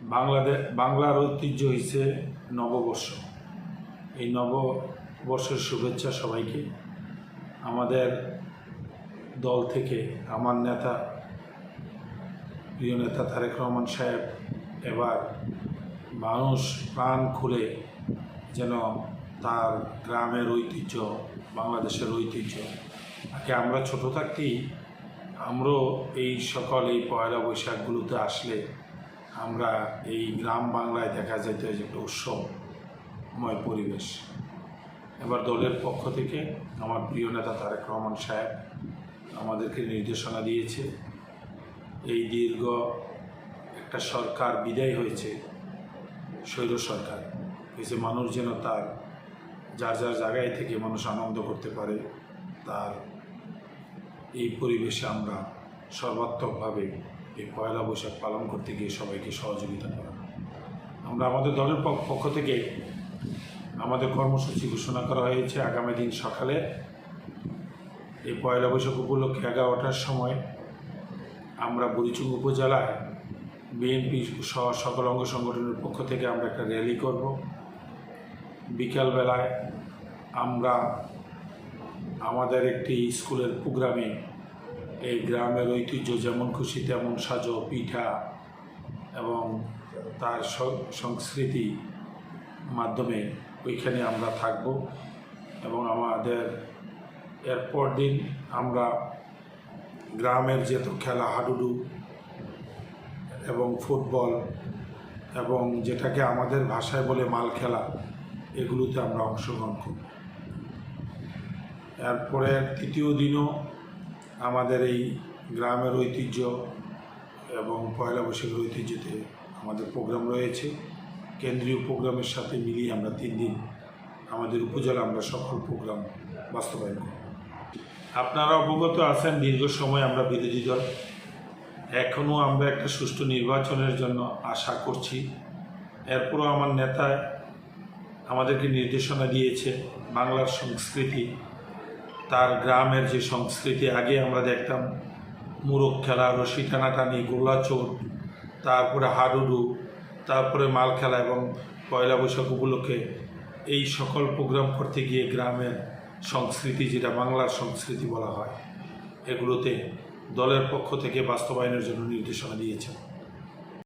বাংলাদেশ বাংলার ঐতিহ্য হয়েছে নববর্ষ। এই নববর্ষের শুভেচ্ছা সবাইকে। আমাদের দল থেকে আমার নেতা, প্রিয় নেতা তারেক রহমান সাহেব, এবার মানুষ প্রাণ খুলে যেন তার গ্রামের ঐতিহ্য, বাংলাদেশের ঐতিহ্য। আগে আমরা ছোট থাকতেই আমরাও এই সকল এই পয়লা বৈশাখগুলোতে আসলে আমরা এই গ্রাম বাংলায় দেখা যেত যে একটা উৎসবময় পরিবেশ। এবার দলের পক্ষ থেকে আমার প্রিয় নেতা তারেক রহমান সাহেব আমাদেরকে নির্দেশনা দিয়েছে, এই দীর্ঘ একটা সরকার বিদায় হয়েছে, স্বৈর সরকার। এসে মানুষ যেন তার, যার যার জায়গায় থেকে মানুষ আনন্দ করতে পারে, তার এই পরিবেশে আমরা সর্বাত্মকভাবে এই পয়লা বৈশাখ পালন করতে গিয়ে সবাইকে সহযোগিতা করা। আমরা আমাদের দলের পক- পক্ষ থেকে আমাদের কর্মসূচি ঘোষণা করা হয়েছে আগামী দিন সকালে। এই পয়লা বৈশাখ উপলক্ষে এগারোটার সময় আমরা বুড়িচুং উপজেলায় বিএনপি সহ সকল অঙ্গ সংগঠনের পক্ষ থেকে আমরা একটা র্যালি করব। বিকালবেলায় আমরা আমাদের একটি স্কুলের প্রোগ্রামে এই গ্রামের ঐতিহ্য যেমন খুশি, তেমন সাজো, পিঠা এবং তার সংস্কৃতি মাধ্যমে ওইখানে আমরা থাকব এবং আমাদের এরপর দিন আমরা গ্রামের যেত খেলা, হাডুডু এবং ফুটবল এবং যেটাকে আমাদের ভাষায় বলে মাল খেলা, এগুলোতে আমরা অংশগ্রহণ করব। এরপরে তৃতীয় দিনও আমাদের এই গ্রামের ঐতিহ্য এবং পয়লা বৈশাখের ঐতিহ্যতে আমাদের প্রোগ্রাম রয়েছে। কেন্দ্রীয় প্রোগ্রামের সাথে মিলিয়ে আমরা তিন দিন আমাদের উপজেলা আমরা সকল প্রোগ্রাম বাস্তবায়ন করব। আপনারা অবগত আছেন, দীর্ঘ সময় আমরা বিরোধী দল। এখনও আমরা একটা সুষ্ঠু নির্বাচনের জন্য আশা করছি। এরপরও আমার নেতা আমাদেরকে নির্দেশনা দিয়েছে বাংলার সংস্কৃতি তার গ্রামের যে সংস্কৃতি, আগে আমরা দেখতাম মুরগ খেলা, রশি টানাটানি, গোলা চোট তারপরে হাডুডু, তারপরে মাল খেলা এবং পয়লা বৈশাখ উপলক্ষে এই সকল প্রোগ্রাম করতে গিয়ে গ্রামের সংস্কৃতি যেটা বাংলার সংস্কৃতি বলা হয়, এগুলোতে দলের পক্ষ থেকে বাস্তবায়নের জন্য নির্দেশনা দিয়েছেন।